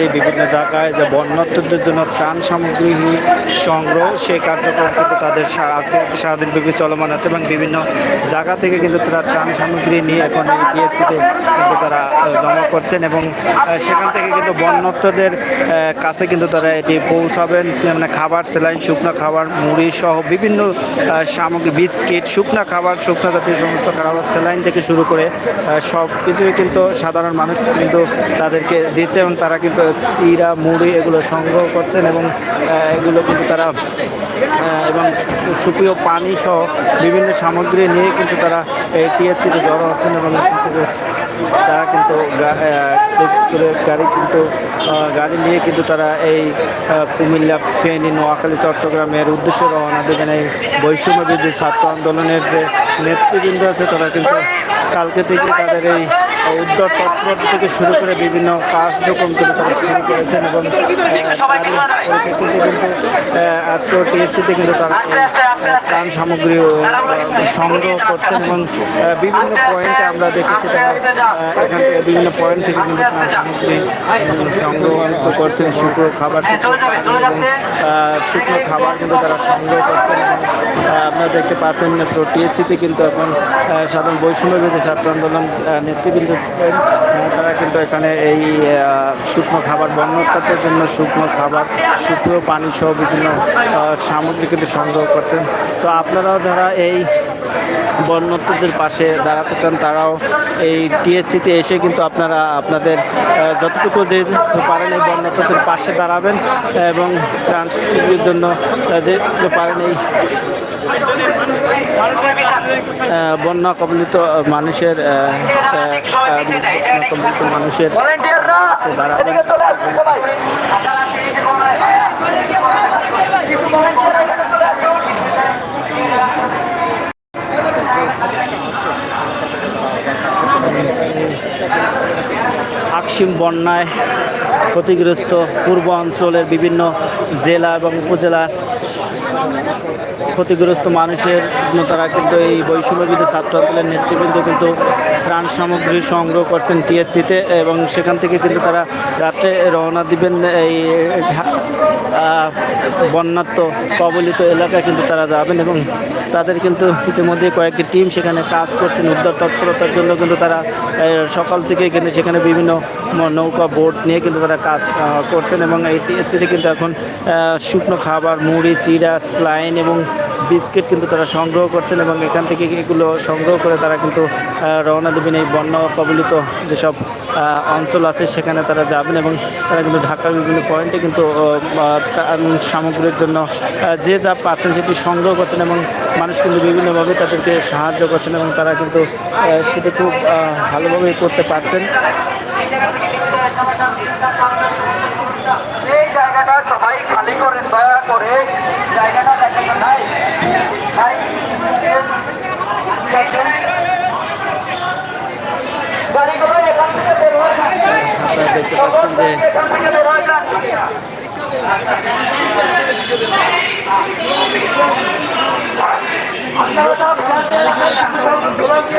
নোয়াখালী বিভিন্ন জায়গায় যে বন্যার্থদের জন্য ত্রাণ সামগ্রী সংগ্রহ, সেই কার্যক্রম কিন্তু তাদের আজকে সারাদিন ব্যাপী চলমান আছে এবং বিভিন্ন জায়গা থেকে কিন্তু তারা ত্রাণ সামগ্রী নিয়ে এখন এই টিএসসিতে কিন্তু তারা জমা করছেন এবং সেখান থেকে কিন্তু বন্যার্থদের কাছে কিন্তু তারা এটি পৌঁছাবেন। মানে খাবার স্যালাইন শুকনো খাবার, মুড়ি সহ বিভিন্ন সামগ্রী, বিস্কিট, শুকনা খাবার, শুকনো জাতীয় সমস্ত খাবার স্যালাইন থেকে শুরু করে সব কিছুই কিন্তু সাধারণ মানুষ কিন্তু তাদেরকে দিচ্ছে এবং তারা কিন্তু চিরা মুড়ি এগুলো সংগ্রহ করছেন এবং এগুলো কিন্তু তারা এবং সুপ্রিয় পানি সহ বিভিন্ন সামগ্রী নিয়ে কিন্তু তারা টিএসসিতে জড়ো হচ্ছেন এবং তারা কিন্তু গাড়ি কিন্তু গাড়ি নিয়ে কিন্তু তারা এই কুমিল্লা, ফেনী, নোয়াখালী, চট্টগ্রামের উদ্দেশ্যে রওনা দেবেন এই বৈষম্য বিরোধী ছাত্র আন্দোলনের যে নেতৃবৃন্দ আছে, তারা কিন্তু কালকে থেকে তাদের এই উদ্যোগ তৎপরতা থেকে শুরু করে বিভিন্ন কার্যক্রম কিন্তু তারা শুরু করেছেন এবং আজকেও টিএসসিতে কিন্তু তারা ত্রাণ সামগ্রী সংগ্রহ করছেন এবং বিভিন্ন পয়েন্টে আমরা দেখেছি তারা এখান থেকে বিভিন্ন পয়েন্ট থেকে কিন্তু সংগ্রহ করছেন শুকনো খাবার শুকনো এবং শুকনো খাবার কিন্তু তারা সংগ্রহ করছেন। আপনারা দেখতে পাচ্ছেন তো টিএসসিতে কিন্তু এখন সাধারণ বৈষম্য বিরোধী ছাত্র আন্দোলন নেতৃবৃন্দ ছিলেন। তারা কিন্তু এখানে এই শুকনো খাবার বন্যতাদের জন্য শুকনো খাবার শুকনো পানি সহ বিভিন্ন সামগ্রী কিন্তু সংগ্রহ করছেন। তো আপনারাও যারা এই বন্যত্বদের পাশে দাঁড়াতে চান তারাও এই টিএসসিতে এসে কিন্তু আপনারা আপনাদের যতটুকু যে পারেন এই বন্যত্বদের পাশে দাঁড়াবেন এবং ট্রান্সপোর্টের জন্য যে পারেন এই বন্যা কবলিত মানুষের কবলিত মানুষের দাঁড়াবেন। আকসিম বন্যায় ক্ষতিগ্রস্ত পূর্ব অঞ্চলের বিভিন্ন জেলা এবং উপজেলার ক্ষতিগ্রস্ত মানুষের তারা কিন্তু এই বৈষম্যবিধি ছাত্র আন্দোলনের নেতৃবৃন্দ কিন্তু ত্রাণ সামগ্রী সংগ্রহ করছেন টিএসসিতে এবং সেখান থেকে কিন্তু তারা রাত্রে রওনা দিবেন এই বন্যাত্ম কবলিত এলাকায় কিন্তু তারা যাবেন এবং তাদের কিন্তু ইতিমধ্যে কয়েকটি টিম সেখানে কাজ করছেন উদ্ধার তৎপরতার জন্য কিন্তু তারা সকাল থেকে কিন্তু সেখানে বিভিন্ন নৌকা, বোট নিয়ে কিন্তু তারা কাজ করছেন এবং এই টিএসসিতে কিন্তু এখন শুকনো খাবার, মুড়ি চিরা স্লাইন এবং বিস্কিট কিন্তু তারা সংগ্রহ করছেন এবং এখান থেকে এগুলো সংগ্রহ করে তারা কিন্তু রওনা দেবেন এই বন্যা কবলিত যেসব অঞ্চল আছে সেখানে তারা যাবেন এবং তারা কিন্তু ঢাকার বিভিন্ন পয়েন্টে কিন্তু সামগ্রীর জন্য যে যা পাচ্ছেন সেটি সংগ্রহ করছেন এবং মানুষ কিন্তু বিভিন্নভাবে তাদেরকে সাহায্য করছেন এবং তারা কিন্তু সেটি খুব ভালোভাবে করতে পারছেন। এই জায়গাটা সবাই খালি করেন দয়া করে, জায়গাটা আপনারা যে